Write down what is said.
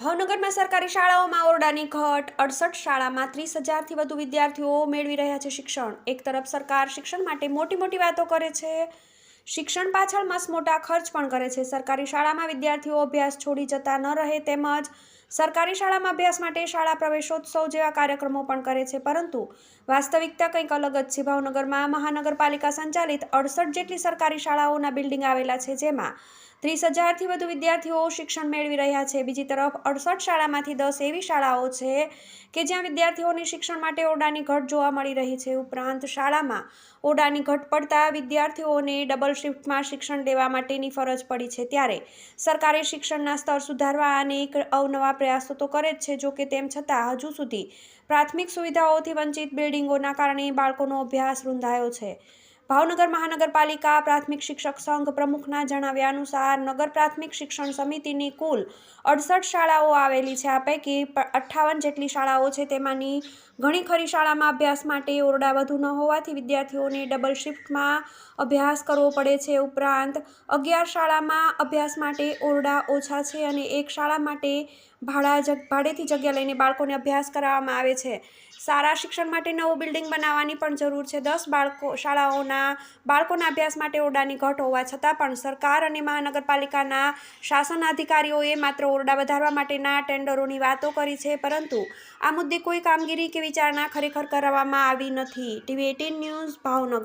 ભાવનગરમાં સરકારી શાળાઓમાં ઓરડાની ઘટ, અડસઠ શાળામાં ત્રીસ હજારથી વધુ વિદ્યાર્થીઓ મેળવી રહ્યા છે શિક્ષણ. એક તરફ સરકાર શિક્ષણ માટે મોટી મોટી વાતો કરે છે શિક્ષણ પાછળ મસમોટા મોટા ખર્ચ પણ કરે છે. સરકારી શાળામાં વિદ્યાર્થીઓ અભ્યાસ છોડી જતા ન રહે તેમજ સરકારી શાળામાં અભ્યાસ માટે શાળા પ્રવેશોત્સવ જેવા કાર્યક્રમો પણ કરે છે. પરંતુ વાસ્તવિકતા કંઈક અલગ જ છે. ભાવનગરમાં મહાનગરપાલિકા સંચાલિત અડસઠ જેટલી સરકારી શાળાઓના બિલ્ડિંગ આવેલા છે, જેમાં ત્રીસ હજારથી વધુ વિદ્યાર્થીઓ શિક્ષણ મેળવી રહ્યા છે. બીજી તરફ અડસઠ શાળામાંથી દસ એવી શાળાઓ છે કે જ્યાં વિદ્યાર્થીઓની શિક્ષણ માટે ઓરડાની ઘટ જોવા મળી રહી છે. ઉપરાંત શાળામાં ઓરડાની ઘટ પડતા વિદ્યાર્થીઓને ડબલ શિફ્ટમાં શિક્ષણ દેવા માટેની ફરજ પડી છે. ત્યારે સરકારે શિક્ષણના સ્તર સુધારવા અને એક અવનવા પ્રયાસો તો કરે જ છે, જો કે તેમ છતાં હજુ સુધી પ્રાથમિક સુવિધાઓથી વંચિત બિલ્ડિંગોના કારણે બાળકોનો અભ્યાસ રૂંધાયો છે. ભાવનગર મહાનગરપાલિકા પ્રાથમિક શિક્ષક સંઘ પ્રમુખના જણાવ્યા અનુસાર નગર પ્રાથમિક શિક્ષણ સમિતિની કુલ અડસઠ શાળાઓ આવેલી છે. આ પૈકી અઠ્ઠાવન જેટલી શાળાઓ છે તેમાંની ઘણી ખરી શાળામાં અભ્યાસ માટે ઓરડા વધુ ન હોવાથી વિદ્યાર્થીઓને ડબલ શિફ્ટમાં અભ્યાસ કરવો પડે છે. ઉપરાંત અગિયાર શાળામાં અભ્યાસ માટે ઓરડા ઓછા છે અને એક શાળા માટે ભાડા જગ ભાડેથી જગ્યા લઈને બાળકોને અભ્યાસ કરાવવામાં આવે છે. સારા શિક્ષણ માટે નવું બિલ્ડિંગ બનાવવાની પણ જરૂર છે. દસ બાળકો શાળાઓના બાળકોના અભ્યાસ માટે ઓરડાની ઘટ હોવા છતાં પણ સરકાર અને મહાનગરપાલિકાના શાસન અધિકારીઓએ માત્ર ઓરડા વધારવા માટેના ટેન્ડરોની વાતો કરી છે, પરંતુ આ મુદ્દે કોઈ કામગીરી કે વિચારણા ખરેખર કરવામાં આવી નથી. TV eighteen news, Bhavnagar.